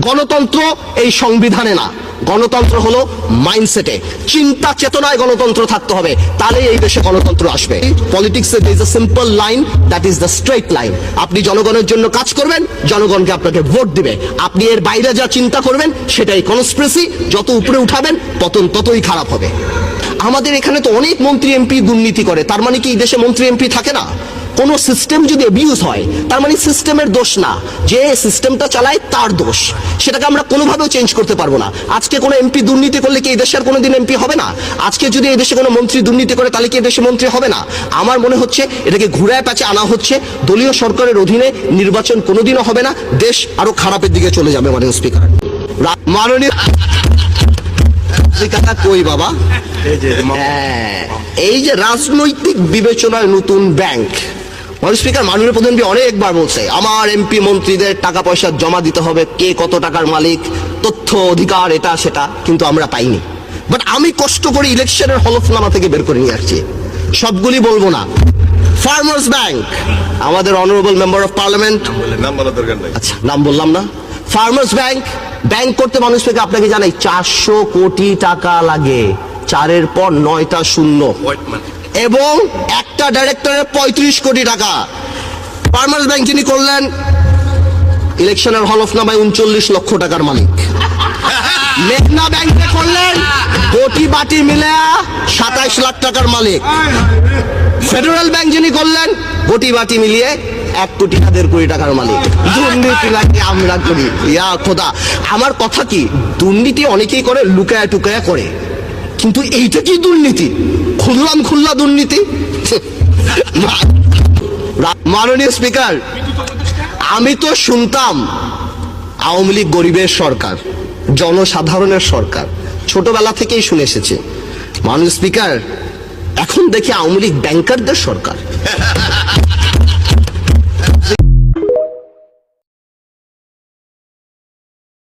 গণতন্ত্র এই সংবিধানে না। গণতন্ত্র হলো মাইন্ডসেটে চিন্তা চেতনায় গণতন্ত্র থাকতে হবে তাহলে এই দেশে গণতন্ত্র আসবে। পলিটিক্সে is a simple line that is the straight line আপনি জনগণের জন্য কাজ করবেন, জনগণকে আপনাকে ভোট দিবে। আপনি এর বাইরে যা চিন্তা করবেন, সেটাই কনস্প্রেসি যত উপরে উঠাবেন, পতন ততই খারাপ হবে। আমাদের এখানে তো অনেক মন্ত্রী, এমপি দুর্নীতি করে, তার মানে কি এই দেশে মন্ত্রী, এমপি থাকে না? কোন সিস্টেম যদি অ্যাবিউজ হয় তার মানে সিস্টেমের দোষ না। যে সিস্টেমটা চালায় তার দোষ। সেটাকে আমরা কোনোভাবেও চেঞ্জ করতে পারব না। আজকে কোনো এমপি দুর্নীতি করলে কি এই দেশের কোনোদিন এমপি হবে না? আজকে যদি এই দেশে কোনো মন্ত্রী দুর্নীতি করে তাহলে কি এই দেশে মন্ত্রী হবে না? আমার মনে হচ্ছে এটাকে ঘুরায় প্যাচে আনা হচ্ছে। দলীয় সরকারের অধীনে নির্বাচন কোনোদিনও হবে না। দেশ আরও খারাপের দিকে চলে যাবে মাননীয় স্পিকার মাননীয় কই বাবা? হ্যাঁ, এই যে রাজনৈতিক বিবেচনায় নতুন ব্যাংক মাননীয় স্পিকার মাননীয় প্রধানমন্ত্রী অনেকবার বলছে আমার এমপি মন্ত্রীদের টাকা পয়সা জমা দিতে হবে কে কত টাকার মালিক তথ্য অধিকার এটা সেটা কিন্তু আমরা পাইনি। বাট আমি কষ্ট করে ইলেকশনের হলফনামা থেকে বের করে নিয়ে আসছি। সবগুলি বলব না। ফার্মার্স ব্যাংক আমাদের অনারেবল মেম্বার অফ পার্লামেন্ট আচ্ছা নাম বললাম না। ফার্মার্স ব্যাংক ব্যাংক করতে মানুষ থেকে আপনাকে জানাই চারশো কোটি টাকা লাগে। চারের পর নয়টা শূন্য। এবং একটা ডাইরেক্টরের পঁয়ত্রিশ কোটি টাকা। ফার্মার্স ব্যাংক যিনি করলেন ইলেকশনের হলফনামায় উনচল্লিশ লক্ষ টাকার মালিক। মেঘনা ব্যাংকে করলেন কোটি বাটি মিলে সাতাইশ লাখ টাকার মালিক। ফেডারেল ব্যাংক যিনি করলেন কোটি বাটি মিলিয়ে এক কোটি দেড় কোটি টাকার মালিক। দুর্নীতি নাকি আমরা করি। ইয়া খোদা। আমার কথা কি, দুর্নীতি অনেকেই করে, লুকায়া টুকায়া করে। কিন্তু এইটা কি দুর্নীতি? খুললাম খুললা দুর্নীতি। মাননীয় স্পিকার, আমি তো শুনতাম আওয়ামী লীগ গরিবের সরকার, জনসাধারণের সরকার, ছোটবেলা থেকেই শুনে এসেছে। মাননীয় স্পিকার, এখন দেখি আওয়ামী লীগ ব্যাংকারদের সরকার।